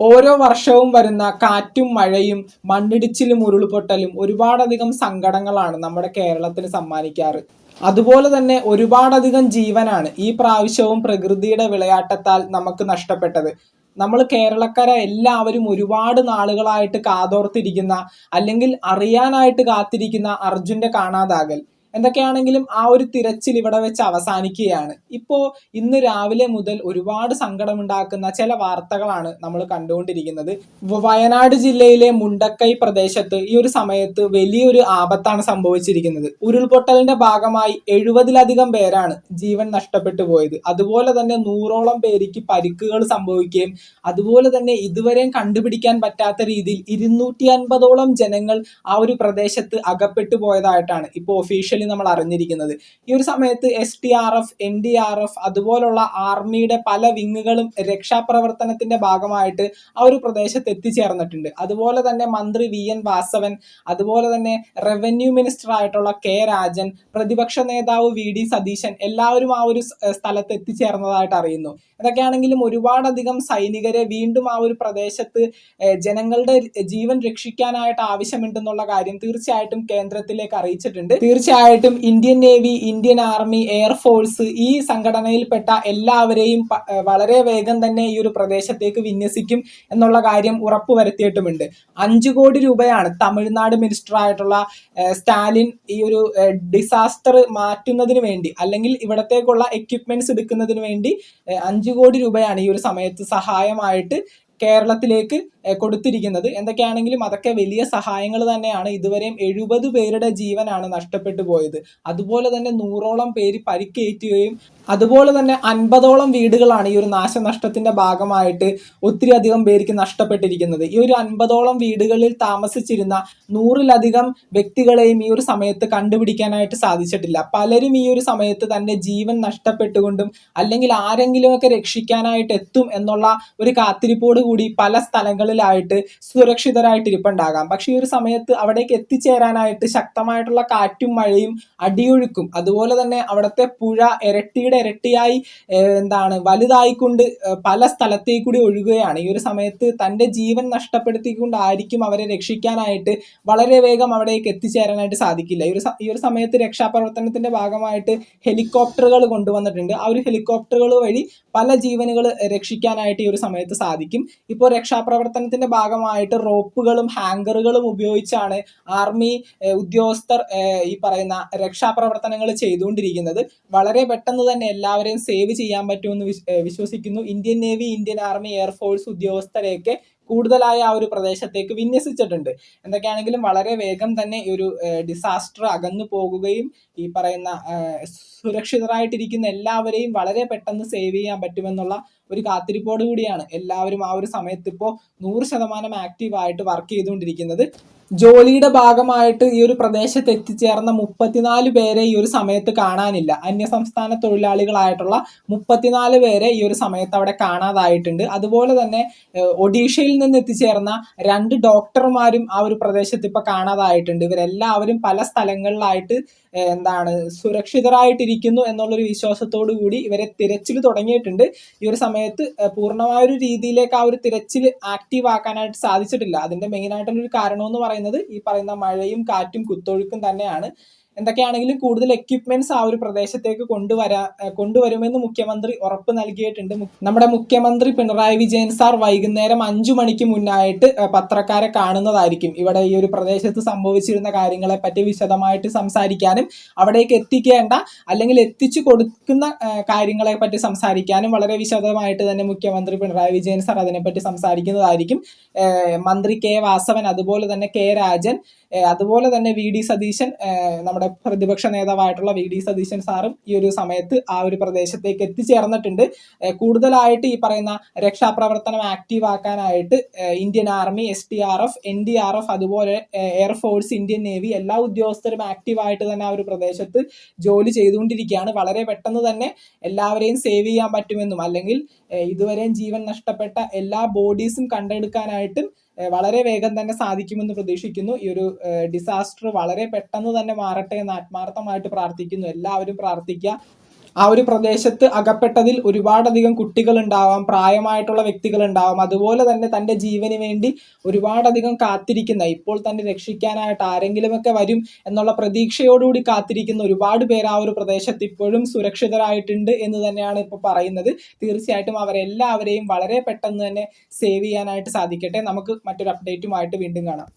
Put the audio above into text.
ഓരോ വർഷവും വരുന്ന കാറ്റും മഴയും മണ്ണിടിച്ചിലും ഉരുൾപൊട്ടലും ഒരുപാടധികം സങ്കടങ്ങളാണ് നമ്മുടെ കേരളത്തിന് സമ്മാനിക്കാറ്. അതുപോലെ തന്നെ ഒരുപാടധികം ജീവനാണ് ഈ പ്രാവശ്യവും പ്രകൃതിയുടെ വിളയാട്ടത്താൽ നമുക്ക് നഷ്ടപ്പെട്ടത്. നമ്മൾ കേരളക്കര എല്ലാവരും ഒരുപാട് നാളുകളായിട്ട് കാതോർത്തിരിക്കുന്ന അല്ലെങ്കിൽ അറിയാനായിട്ട് കാത്തിരിക്കുന്ന അർജുന്റെ കാണാതാകൽ. എന്തൊക്കെയാണെങ്കിലും ആ ഒരു തിരച്ചിൽ ഇവിടെ വെച്ച് അവസാനിക്കുകയാണ്. ഇപ്പോൾ ഇന്ന് രാവിലെ മുതൽ ഒരുപാട് സങ്കടമുണ്ടാക്കുന്ന ചില വാർത്തകളാണ് നമ്മൾ കണ്ടുകൊണ്ടിരിക്കുന്നത്. വയനാട് ജില്ലയിലെ മുണ്ടക്കൈ പ്രദേശത്ത് ഈ ഒരു സമയത്ത് വലിയൊരു ആപത്താണ് സംഭവിച്ചിരിക്കുന്നത്. ഉരുൾപൊട്ടലിന്റെ ഭാഗമായി എഴുപതിലധികം പേരാണ് ജീവൻ നഷ്ടപ്പെട്ടു പോയത്. അതുപോലെ തന്നെ നൂറോളം പേർക്ക് പരിക്കുകൾ സംഭവിക്കുകയും അതുപോലെ തന്നെ ഇതുവരെയും കണ്ടുപിടിക്കാൻ പറ്റാത്ത രീതിയിൽ ഇരുന്നൂറ്റി അൻപതോളം ജനങ്ങൾ ആ ഒരു പ്രദേശത്ത് അകപ്പെട്ടു പോയതായിട്ടാണ് ഇപ്പോൾ ഒഫീഷ്യലി നമ്മൾ അറിഞ്ഞിരിക്കുന്നത്. ഈ ഒരു സമയത്ത് S T R F N D R F അതുപോലുള്ള ആർമിയുടെ പല വിങ്ങുകളും രക്ഷാപ്രവർത്തനത്തിന്റെ ഭാഗമായിട്ട് ആ ഒരു പ്രദേശത്ത് എത്തിച്ചേർന്നിട്ടുണ്ട്. അതുപോലെ തന്നെ മന്ത്രി വി എൻ വാസവൻ അതുപോലെ തന്നെ റവന്യൂ മിനിസ്റ്റർ ആയിട്ടുള്ള കെ രാജൻ പ്രതിപക്ഷ നേതാവ് വി ഡി സതീശൻ എല്ലാവരും ആ ഒരു സ്ഥലത്ത് എത്തിച്ചേർന്നതായിട്ട് അറിയുന്നു. ഇതൊക്കെയാണെങ്കിലും ഒരുപാടധികം സൈനികരെ വീണ്ടും ആ ഒരു പ്രദേശത്ത് ജനങ്ങളുടെ ജീവൻ രക്ഷിക്കാനായിട്ട് ആവശ്യമുണ്ടെന്നുള്ള കാര്യം തീർച്ചയായിട്ടും കേന്ദ്രത്തിലേക്ക് അറിയിച്ചിട്ടുണ്ട്. തീർച്ചയായിട്ടും Indian navy Indian army air force ഈ സംഘടനയിൽപ്പെട്ട എല്ലാവരെയും വളരെ വേഗം തന്നെ ഈ ഒരു പ്രദേശത്തേക്ക് വിന്യസിക്കും എന്നുള്ള കാര്യം ഉറപ്പുവരുത്തിയിട്ടുമുണ്ട്. അഞ്ചു കോടി രൂപയാണ് തമിഴ്നാട് മിനിസ്റ്റർ ആയിട്ടുള്ള സ്റ്റാലിൻ ഈ ഒരു ഡിസാസ്റ്റർ മാറ്റുന്നതിന് വേണ്ടി അല്ലെങ്കിൽ ഇവിടത്തേക്കുള്ള എക്യുപ്മെന്റ്സ് എടുക്കുന്നതിന് വേണ്ടി അഞ്ചു കോടി രൂപയാണ് ഈ ഒരു സമയത്ത് സഹായമായിട്ട് കേരളത്തിലേക്ക് കൊടുത്തിരിക്കുന്നത്. എന്തൊക്കെയാണെങ്കിലും അതൊക്കെ വലിയ സഹായങ്ങൾ തന്നെയാണ്. ഇതുവരെയും എഴുപത് പേരുടെ ജീവനാണ് നഷ്ടപ്പെട്ടു പോയത്. അതുപോലെ തന്നെ നൂറോളം പേര് പരിക്കേറ്റുകയും അതുപോലെ തന്നെ അൻപതോളം വീടുകളാണ് ഈ ഒരു നാശനഷ്ടത്തിന്റെ ഭാഗമായിട്ട് ഒത്തിരി അധികം പേർക്ക് നഷ്ടപ്പെട്ടിരിക്കുന്നത്. ഈ ഒരു അൻപതോളം വീടുകളിൽ താമസിച്ചിരുന്ന നൂറിലധികം വ്യക്തികളെയും ഈ ഒരു സമയത്ത് കണ്ടുപിടിക്കാനായിട്ട് സാധിച്ചിട്ടില്ല. പലരും ഈ ഒരു സമയത്ത് തന്നെ ജീവൻ നഷ്ടപ്പെട്ടുകൊണ്ടും അല്ലെങ്കിൽ ആരെങ്കിലുമൊക്കെ രക്ഷിക്കാനായിട്ട് എത്തും എന്നുള്ള ഒരു കാത്തിരിപ്പോട് കൂടി പല സ്ഥലങ്ങളിലായിട്ട് സുരക്ഷിതരായിട്ട് ഇരിപ്പുണ്ടാകാം പക്ഷെ ഈ ഒരു സമയത്ത് അവിടേക്ക് എത്തിച്ചേരാനായിട്ട് ശക്തമായിട്ടുള്ള കാറ്റും മഴയും അടിയൊഴുക്കും. അതുപോലെ തന്നെ അവിടുത്തെ പുഴ ഇരട്ടിയുടെ ഇരട്ടിയായി എന്താണ് വലുതായിക്കൊണ്ട് പല സ്ഥലത്തേക്ക് കൂടി ഒഴുകുകയാണ്. ഈ ഒരു സമയത്ത് തന്റെ ജീവൻ നഷ്ടപ്പെടുത്തിക്കൊണ്ടായിരിക്കും അവരെ രക്ഷിക്കാനായിട്ട് വളരെ വേഗം അവിടേക്ക് എത്തിച്ചേരാനായിട്ട് സാധിക്കില്ല. ഈ ഒരു ഈ ഒരു സമയത്ത് രക്ഷാപ്രവർത്തനത്തിന്റെ ഭാഗമായിട്ട് ഹെലികോപ്റ്ററുകൾ കൊണ്ടുവന്നിട്ടുണ്ട്. ആ ഒരു ഹെലികോപ്റ്ററുകൾ വഴി പല ജീവനുകൾ രക്ഷിക്കാനായിട്ട് ഈ ഒരു സമയത്ത് സാധിക്കും. ഇപ്പോൾ രക്ഷാപ്രവർത്തനത്തിന്റെ ഭാഗമായിട്ട് റോപ്പുകളും ഹാങ്കറുകളും ഉപയോഗിച്ചാണ് ആർമി ഉദ്യോഗസ്ഥർ ഈ പറയുന്ന രക്ഷാപ്രവർത്തനങ്ങൾ ചെയ്തുകൊണ്ടിരിക്കുന്നത്. വളരെ പെട്ടെന്ന് തന്നെ എല്ലാവരെയും സേവ് ചെയ്യാൻ പറ്റുമെന്ന് വിശ്വസിക്കുന്നു. Indian navy Indian army air force ഉദ്യോഗസ്ഥരെയൊക്കെ കൂടുതലായി ആ ഒരു പ്രദേശത്തേക്ക് വിന്യസിച്ചിട്ടുണ്ട്. എന്തൊക്കെയാണെങ്കിലും വളരെ വേഗം തന്നെ ഈ ഒരു ഡിസാസ്റ്റർ അകന്നു പോകുകയും ഈ പറയുന്ന സുരക്ഷിതരായിട്ടിരിക്കുന്ന എല്ലാവരെയും വളരെ പെട്ടെന്ന് സേവ് ചെയ്യാൻ പറ്റുമെന്നുള്ള ഒരു കാത്തിരിപ്പോട് കൂടിയാണ് എല്ലാവരും ആ ഒരു സമയത്ത് ഇപ്പോൾ നൂറ് ശതമാനം ആക്റ്റീവായിട്ട് വർക്ക് ചെയ്തുകൊണ്ടിരിക്കുന്നത്. ജോലിയുടെ ഭാഗമായിട്ട് ഈ ഒരു പ്രദേശത്ത് എത്തിച്ചേർന്ന മുപ്പത്തിനാല് പേരെ ഈ ഒരു സമയത്ത് കാണാനില്ല. അന്യസംസ്ഥാന തൊഴിലാളികളായിട്ടുള്ള മുപ്പത്തിനാല് പേരെ ഈ ഒരു സമയത്ത് അവിടെ കാണാതായിട്ടുണ്ട്. അതുപോലെ തന്നെ ഒഡീഷയിൽ നിന്ന് എത്തിച്ചേർന്ന രണ്ട് ഡോക്ടർമാരും ആ ഒരു പ്രദേശത്ത് ഇപ്പൊ കാണാതായിട്ടുണ്ട്. ഇവരെല്ലാവരും പല സ്ഥലങ്ങളിലായിട്ട് എന്താണ് സുരക്ഷിതരായിട്ടിരിക്കുന്നു എന്നുള്ളൊരു വിശ്വാസത്തോടു കൂടി ഇവരെ തിരച്ചിൽ തുടങ്ങിയിട്ടുണ്ട്. ഈ ഒരു സമയത്ത് പൂർണമായ ഒരു രീതിയിലേക്ക് ആ ഒരു തിരച്ചിൽ ആക്റ്റീവ് ആക്കാനായിട്ട് സാധിച്ചിട്ടില്ല. അതിന്റെ മെയിൻ ആയിട്ടുള്ള ഒരു കാരണം എന്ന് പറയുന്നത്. ഈ പറയുന്ന മഴയും കാറ്റും കുത്തൊഴുക്കും തന്നെയാണ്. എന്തൊക്കെയാണെങ്കിലും കൂടുതൽ എക്യുപ്മെന്റ്സ് ആ ഒരു പ്രദേശത്തേക്ക് കൊണ്ടുവരാ കൊണ്ടുവരുമെന്ന് മുഖ്യമന്ത്രി ഉറപ്പ് നൽകിയിട്ടുണ്ട്. നമ്മുടെ മുഖ്യമന്ത്രി പിണറായി വിജയൻ സാർ വൈകുന്നേരം അഞ്ചു മണിക്ക് മുന്നായിട്ട് പത്രക്കാരെ കാണുന്നതായിരിക്കും. ഇവിടെ ഈ ഒരു പ്രദേശത്ത് സംഭവിച്ചിരുന്ന കാര്യങ്ങളെ പറ്റി വിശദമായിട്ട് സംസാരിക്കാനും അവിടേക്ക് എത്തിക്കേണ്ട അല്ലെങ്കിൽ എത്തിച്ചു കൊടുക്കുന്ന കാര്യങ്ങളെ പറ്റി സംസാരിക്കാനും വളരെ വിശദമായിട്ട് തന്നെ മുഖ്യമന്ത്രി പിണറായി വിജയൻ സാർ അതിനെപ്പറ്റി സംസാരിക്കുന്നതായിരിക്കും. മന്ത്രി കെ വാസവൻ അതുപോലെ തന്നെ കെ രാജൻ അതുപോലെ തന്നെ വി ഡി സതീശൻ ഏഹ് നമ്മുടെ പ്രതിപക്ഷ നേതാവായിട്ടുള്ള വി ഡി സതീശൻ സാറും ഈ ഒരു സമയത്ത് ആ ഒരു പ്രദേശത്തേക്ക് എത്തിച്ചേർന്നിട്ടുണ്ട്. കൂടുതലായിട്ട് ഈ പറയുന്ന രക്ഷാപ്രവർത്തനം ആക്റ്റീവ് ആക്കാനായിട്ട് Indian army S T R F N D R F അതുപോലെ എയർഫോഴ്സ് ഇന്ത്യൻ നേവി എല്ലാ ഉദ്യോഗസ്ഥരും ആക്റ്റീവ് ആയിട്ട് തന്നെ ആ ഒരു പ്രദേശത്ത് ജോലി ചെയ്തുകൊണ്ടിരിക്കുകയാണ്. വളരെ പെട്ടെന്ന് തന്നെ എല്ലാവരെയും സേവ് ചെയ്യാൻ പറ്റുമെന്നും അല്ലെങ്കിൽ ഇതുവരെയും ജീവൻ നഷ്ടപ്പെട്ട എല്ലാ ബോഡീസും കണ്ടെടുക്കാനായിട്ടും വളരെ വേഗം തന്നെ സാധിക്കുമെന്ന് പ്രതീക്ഷിക്കുന്നു. ഈ ഒരു ഡിസാസ്റ്റർ വളരെ പെട്ടെന്ന് തന്നെ മാറട്ടെ എന്ന് ആത്മാർത്ഥമായിട്ട് പ്രാർത്ഥിക്കുന്നു. എല്ലാവരും പ്രാർത്ഥിക്കുക. ആ ഒരു പ്രദേശത്ത് അകപ്പെട്ടതിൽ ഒരുപാടധികം കുട്ടികൾ ഉണ്ടാവാം പ്രായമായിട്ടുള്ള വ്യക്തികൾ ഉണ്ടാവാം അതുപോലെ തന്നെ തന്റെ ജീവന് വേണ്ടി ഒരുപാടധികം കാത്തിരിക്കുന്ന ഇപ്പോൾ തന്നെ രക്ഷിക്കാനായിട്ട് ആരെങ്കിലുമൊക്കെ വരും എന്നുള്ള പ്രതീക്ഷയോടുകൂടി കാത്തിരിക്കുന്ന ഒരുപാട് പേർ ആ ഒരു പ്രദേശത്ത് ഇപ്പോഴും സുരക്ഷിതരായിട്ടുണ്ട് എന്ന് തന്നെയാണ് ഇപ്പോൾ പറയുന്നത്. തീർച്ചയായിട്ടും അവരെല്ലാവരെയും വളരെ പെട്ടെന്ന് തന്നെ സേവ് ചെയ്യാനായിട്ട് സാധിക്കട്ടെ. നമുക്ക് മറ്റൊരു അപ്ഡേറ്റുമായിട്ട് വീണ്ടും കാണാം.